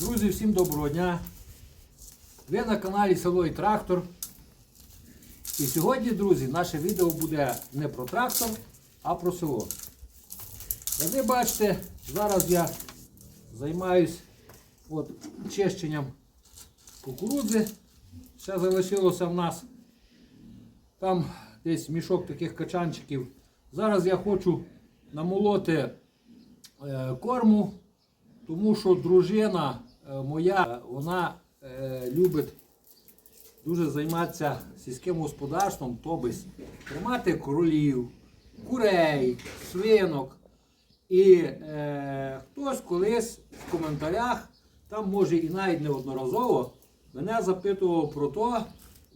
Друзі, всім доброго дня! Ви на каналі Село і Трактор. І сьогодні, друзі, наше відео буде не про трактор, а про село. Як ви бачите, зараз я займаюсь от, чищенням кукурудзи. Ще залишилося в нас там десь мішок таких качанчиків. Зараз я хочу намолоти е, корму, тому що дружина моя, е, вона е, любить дуже займатися сільським господарством, тобто тримати кролів, курей, свинок. І е, хтось колись в коментарях, там може і навіть неодноразово, мене запитував про те,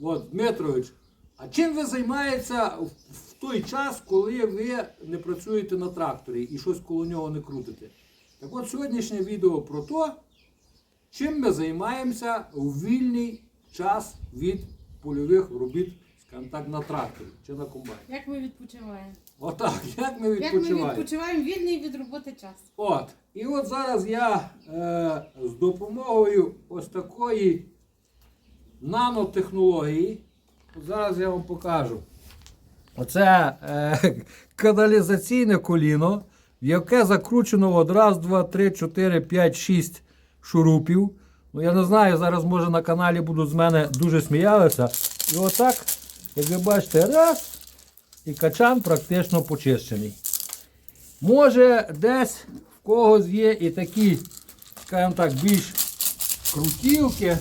от, Дмитрович, а чим ви займаєтеся в, в той час, коли ви не працюєте на тракторі і щось коло нього не крутите? Так от сьогоднішнє відео про те, чим ми займаємося у вільний час від польових робіт, скажімо так, на тракторі чи на комбайні. Як ми відпочиваємо? Отак, як ми Як ми відпочиваємо. відпочиваємо вільний від роботи час. От. І от зараз я е, з допомогою ось такої нанотехнології, от зараз я вам покажу. Оце е, каналізаційне коліно, в яке закручено от раз, два, три, чотири, п'ять, шість шурупів. Ну, я не знаю, зараз може на каналі будуть з мене дуже сміялися. І отак, як ви бачите, раз, і качан практично почищений. Може, десь в когось є і такі, скажімо так, більш крутілки,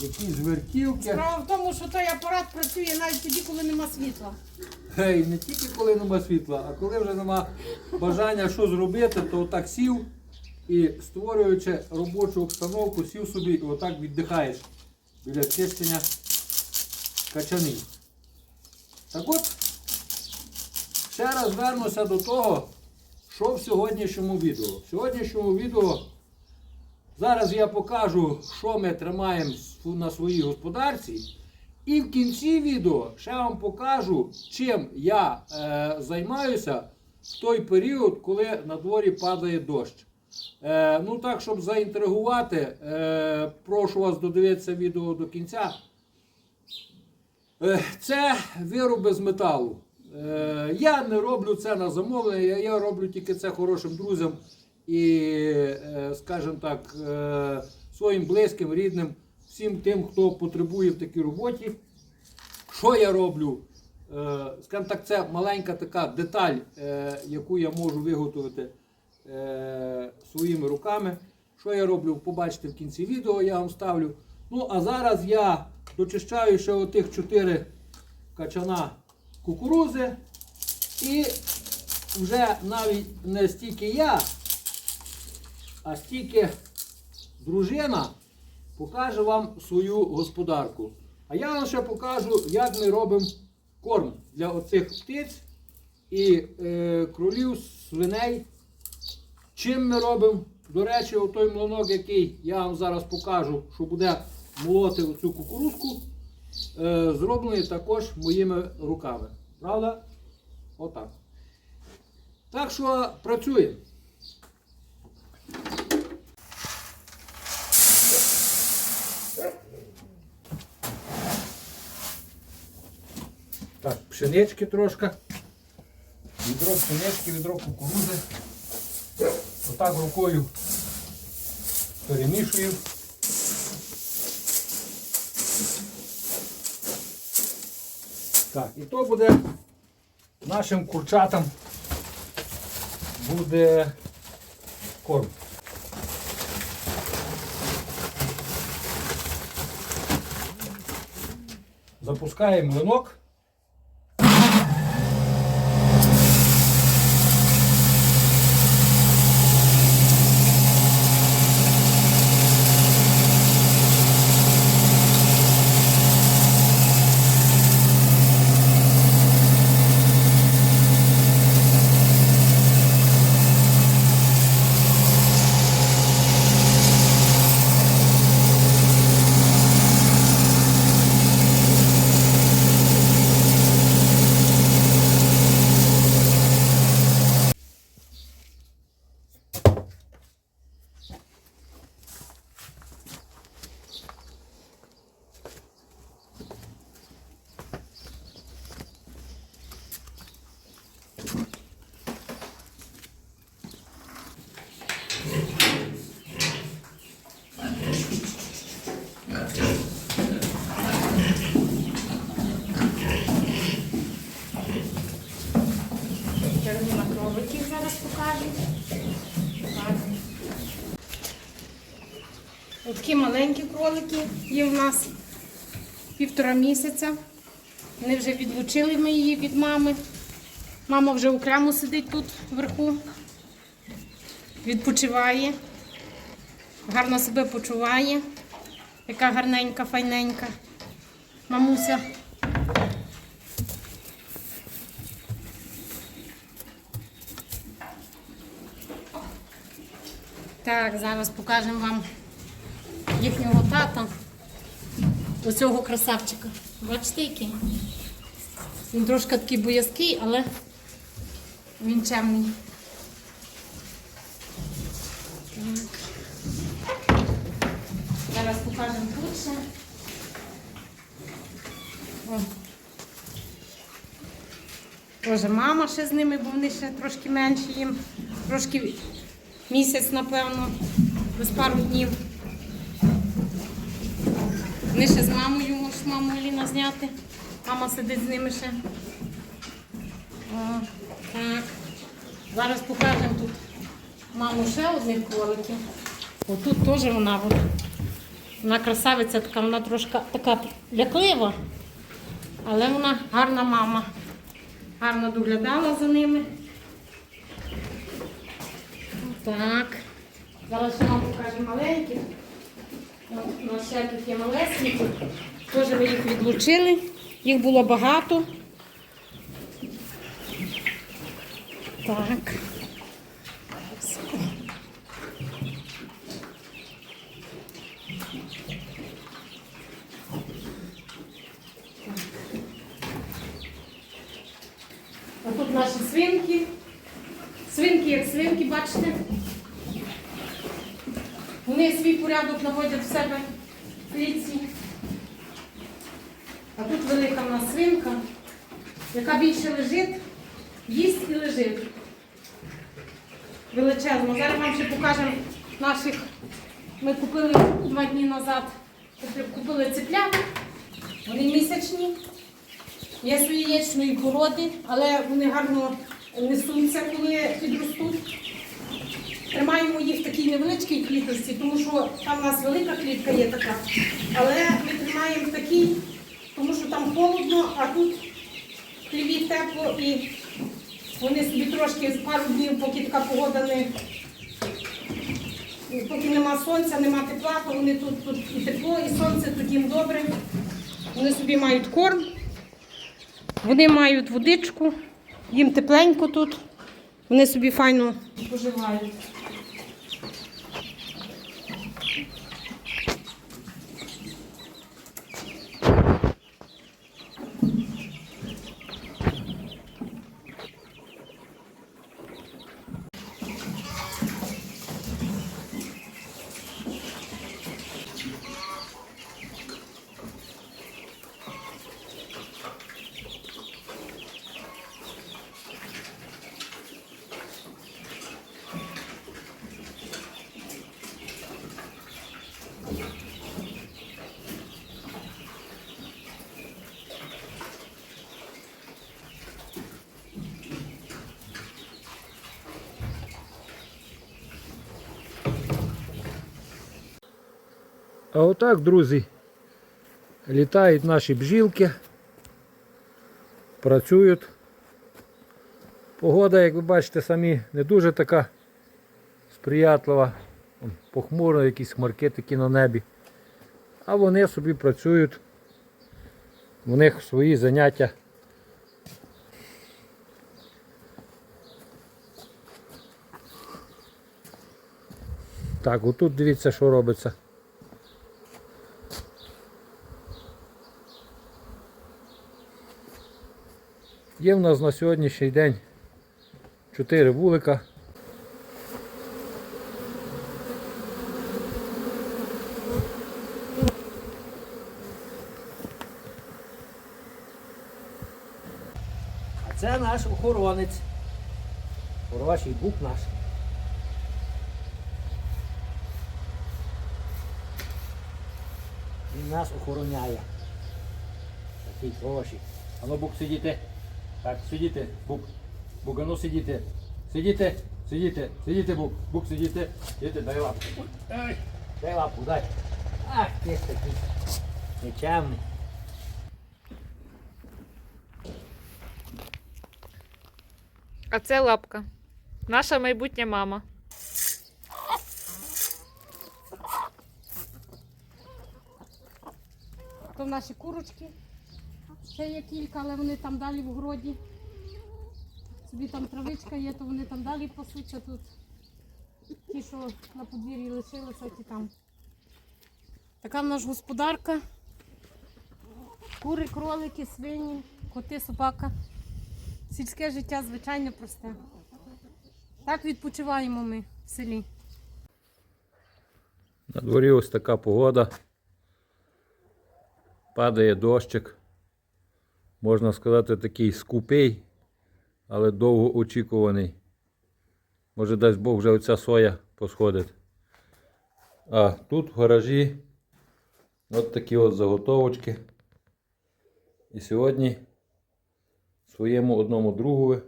якісь вертілки. Справа в тому, що той апарат працює навіть тоді, коли нема світла. Гей, не тільки коли нема світла, а коли вже нема бажання що зробити, то отак сів і створюючи робочу обстановку, сів собі і отак віддихаєш біля чищення качанів. Так от, ще раз вернуся до того, що в сьогоднішньому відео. В сьогоднішньому відео зараз я покажу, що ми тримаємо на своїй господарці. І в кінці відео ще вам покажу, чим я е, займаюся в той період, коли на дворі падає дощ. Е, ну так, щоб заінтригувати, е, прошу вас додивитися відео до кінця. Е, Це вироби з металу. Е, Я не роблю це на замовлення, я- роблю тільки це хорошим друзям і, е, скажімо так, е, своїм близьким, рідним, всім тим, хто потребує в такій роботі. Що я роблю? Е, Скажімо так, це маленька така деталь, е, яку я можу виготовити е, своїми руками. Що я роблю, побачите в кінці відео, я вам ставлю. Ну, а зараз я дочищаю ще отих 4 качана кукурузи. І вже навіть не стільки я, а стільки дружина покаже вам свою господарку. А я вам ще покажу, як ми робимо корм для оцих птиць і е, кролів, свиней. Чим ми робимо? До речі, отой млинок, який я вам зараз покажу, що буде молоти оцю кукурузку, е, зроблений також моїми руками. Правда? Отак. Так що працюємо. Так, пшенички трошки. Відро пшенички, відро кукурузи. Отак рукою перемішую. Так, і то буде нашим курчатам буде корм. Запускаємо млинок. Такі маленькі кролики є в нас півтора місяця. Вони вже відлучили ми її від мами. Мама вже окремо сидить тут вверху, відпочиває, гарно себе почуває. Яка гарненька, файненька. Мамуся. Так, зараз покажемо вам їхнього тата. Оцього красавчика. Бачите, який? Він трошки такий боязкий, але він чемний. Так. Зараз покажемо тут ще. О. Боже, мама ще з ними, бо вони ще трошки менші їм. Трошки місяць, напевно, без пару днів. Вони ще з мамою, можеш маму Ліна зняти. Мама сидить з ними ще. О, так. Зараз покажемо тут маму ще одних кроликів. Отут теж вона. Вона красавиця така, вона трошки така ляклива, але вона гарна мама. Гарно доглядала за ними. Так. Зараз ще вам покажу маленьких. От, У нас ще тут є малесенькі. Теж ми їх відлучили. Їх було багато. Так. А тут наші свинки. Свинки як свинки, бачите? Вони свій порядок наводять в себе в клітці. А тут велика в нас свинка, яка більше лежить, їсть і лежить. Величезно. Зараз вам ще покажемо наших. Ми купили два дні назад, купили цеплят, вони місячні. Є з яєчної породи, але вони гарно несуться, коли підростуть. Тримаємо їх в такій невеличкій кліточці, тому що там у нас велика клітка є така. Але ми тримаємо в такій, тому що там холодно, а тут хліві тепло і вони собі трошки з пару днів, поки така погода не. Поки нема сонця, нема тепла, то вони тут, тут і тепло, і сонце, тут їм добре. Вони собі мають корм. Вони мають водичку, їм тепленько тут, вони собі файно поживають. А отак, друзі, літають наші бджілки, працюють. Погода, як ви бачите, самі не дуже така сприятлива, похмуро, якісь хмарки такі на небі. А вони собі працюють, в них свої заняття. Так, отут дивіться, що робиться. Є в нас на сьогоднішній день 4 вулика. А це наш охоронець. Хороший бук наш. Він нас охороняє. Такий хороший. А ну бук сидіти. Так, сидіти. Бук. Бук, а ну сидіти. Сидіти, сидіти, сидіти, бук, бук, сидіти, сидіти, дай лапу. Ай, дай лапу, дай. Ах, ти ж такий нечемний. А це лапка. Наша майбутня мама. То наші курочки. Ще є кілька, але вони там далі в городі. Собі там травичка є, то вони там далі пасуться тут. Ті, що на подвір'ї лишилися, ті там. Така в нас господарка. Кури, кролики, свині, коти, собака. Сільське життя звичайно просте. Так відпочиваємо ми в селі. На дворі ось така погода. Падає дощик. Можна сказати, такий скупий, але довго очікуваний. Може, дасть Бог вже оця соя посходить. А тут в гаражі от такі от заготовочки. І сьогодні своєму одному другові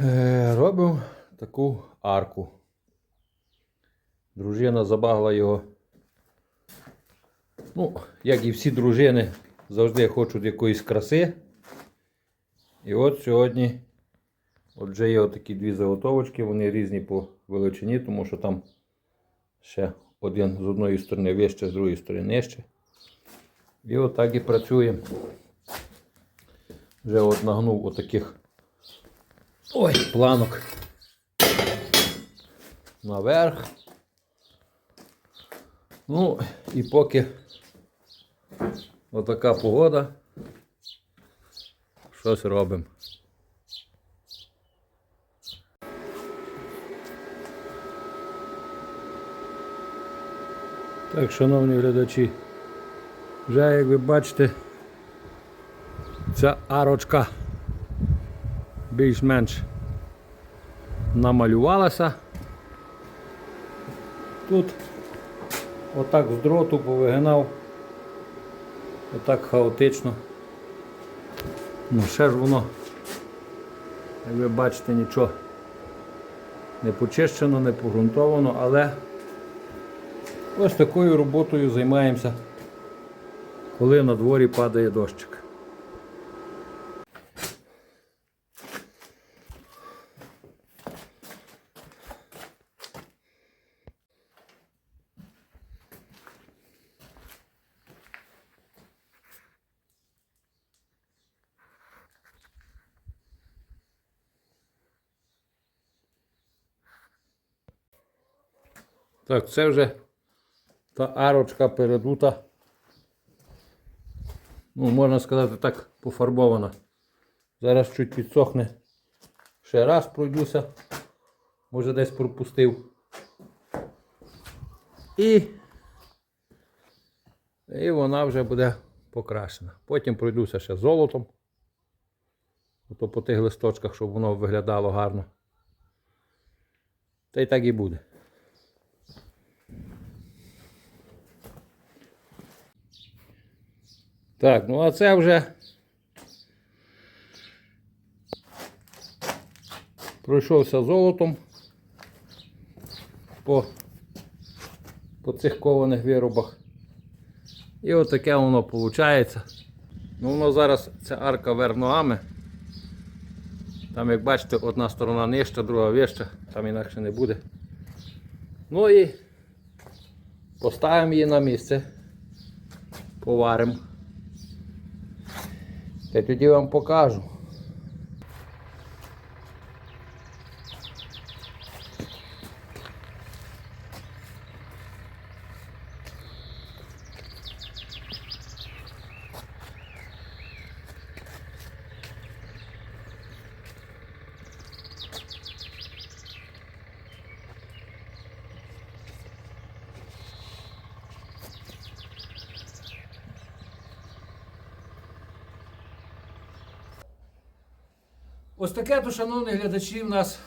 е, робимо таку арку. Дружина забагла його. Ну, як і всі дружини, завжди хочуть якоїсь краси. І от сьогодні от вже є такі дві заготовочки, вони різні по величині, тому що там ще один з одної сторони вище, з другої сторони нижче. І отак і працюємо. Вже от нагнув отаких ой, планок наверх. Ну, і поки отака погода, щось робимо. Так, шановні глядачі, вже як ви бачите, ця арочка більш-менш намалювалася. Тут Отак з дроту повигинав. Отак хаотично. Ну, ще ж воно, як ви бачите, нічого не почищено, не погрунтовано, але ось такою роботою займаємося, коли на дворі падає дощик. Так, це вже та арочка передута. Ну, можна сказати так, пофарбована. Зараз чуть підсохне. Ще раз пройдуся. Може десь пропустив. І, і вона вже буде покрашена. Потім пройдуся ще золотом. Ото по тих листочках, щоб воно виглядало гарно. Та й так і буде. Так, ну а це вже пройшовся золотом по, по цих кованих виробах. І от воно виходить. Ну, воно зараз ця арка вверх ногами. Там, як бачите, одна сторона нижча, друга вища, там інакше не буде. Ну і поставимо її на місце, поваримо. Я тоді вам покажу. Ось таке то, шановні глядачі, в нас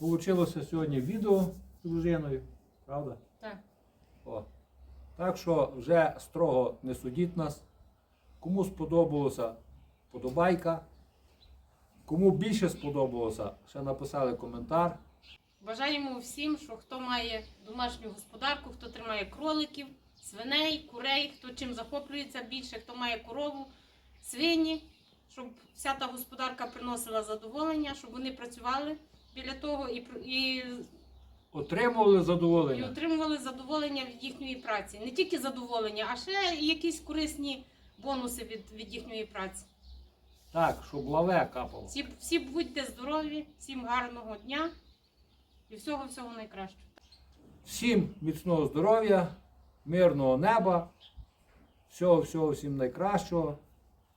вийшло сьогодні відео з дружиною. Правда? Так. О. Так що вже строго не судіть нас. Кому сподобалося, подобайка. Кому більше сподобалося, ще написали коментар. Бажаємо всім, що хто має домашню господарку, хто тримає кроликів, свиней, курей, хто чим захоплюється більше, хто має корову, свині, щоб вся та господарка приносила задоволення, щоб вони працювали біля того і, і, Отримували і задоволення. отримували задоволення від їхньої праці. Не тільки задоволення, а ще якісь корисні бонуси від, від їхньої праці. Так, щоб лаве капало. Всі, всі будьте здорові, всім гарного дня і всього-всього найкращого. Всім міцного здоров'я, мирного неба. Всього, всього, всім найкращого.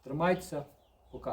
Тримайтеся. ఒక